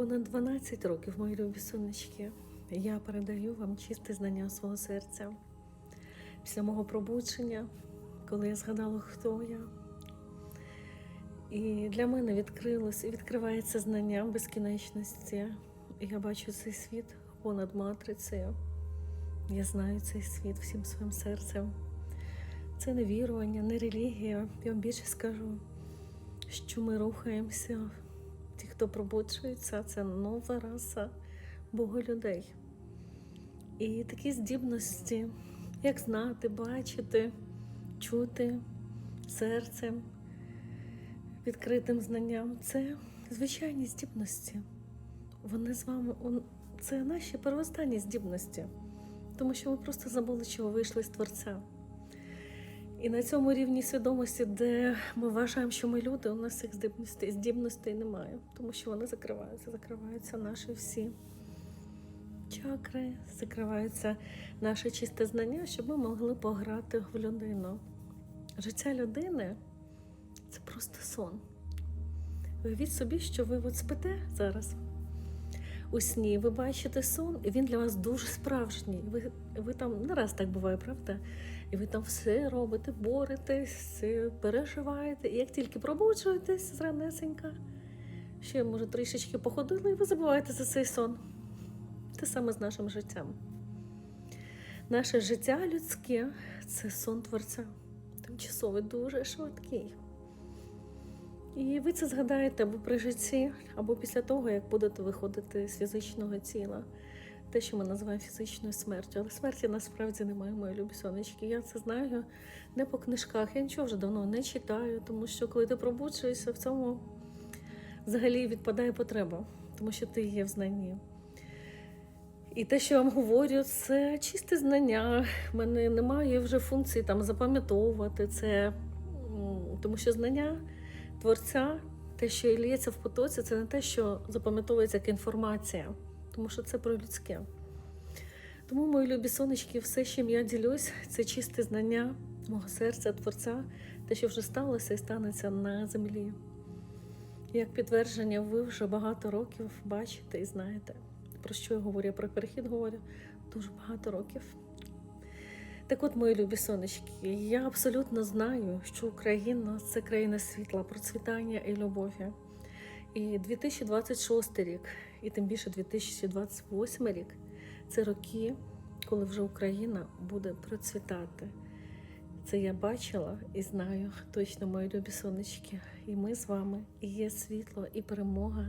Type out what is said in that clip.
Понад 12 років, мої любі сонечки, я передаю вам чисте знання свого серця. Після мого пробудження, коли я згадала, хто я. І для мене відкрилось і відкривається знання безкінечності. Я бачу цей світ понад матрицею. Я знаю цей світ всім своїм серцем. Це не вірування, не релігія. Я вам більше скажу, що ми рухаємося. Пробуджується, це нова раса боголюдей. І такі здібності, як знати, бачити, чути серцем, відкритим знанням, це звичайні здібності. Вони з вами, це наші первостанні здібності, тому що ми просто забули, чого вийшли з Творця. І на цьому рівні свідомості, де ми вважаємо, що ми люди, у нас цих здібностей, здібностей немає, тому що вони закриваються, закриваються наші всі чакри, закриваються наше чисте знання, щоб ми могли пограти в людину. Життя людини це просто сон. Уявіть собі, що ви от спите зараз. У сні ви бачите сон, і він для вас дуже справжній. Ви, ви там не раз так буває, правда? І ви там все робите, боретесь, переживаєте. І як тільки пробуджуєтесь зранесенька, ще, може, трішечки походили, і ви забуваєте за цей сон. Те саме з нашим життям. Наше життя людське це сон творця. Тимчасовий, дуже швидкий. І ви це згадаєте або при житті, або після того, як будете виходити з фізичного тіла. Те, що ми називаємо фізичною смертю. Але смерті насправді немає, мої любі сонечки. Я це знаю не по книжках. Я нічого вже давно не читаю, тому що коли ти пробуджуєшся, в цьому взагалі відпадає потреба, тому що ти є в знанні. І те, що я вам говорю, це чисте знання. У мене немає вже функції там запам'ятовувати це, тому що знання творця, те, що лється в потоці, це не те, що запам'ятовується як інформація, тому що це про людське. Тому, мої любі сонечки, все, чим я ділюсь, це чисте знання мого серця, творця, те, що вже сталося і станеться на землі. Як підтвердження, ви вже багато років бачите і знаєте, про що я говорю, Я про перехід говорю дуже багато років. Так от, мої любі сонечки, я абсолютно знаю, що Україна це країна світла, процвітання і любові. І 2026 рік, і тим більше 2028 рік це роки, коли вже Україна буде процвітати. Це я бачила і знаю точно, мої любі сонечки. І ми з вами, і є світло, і перемога,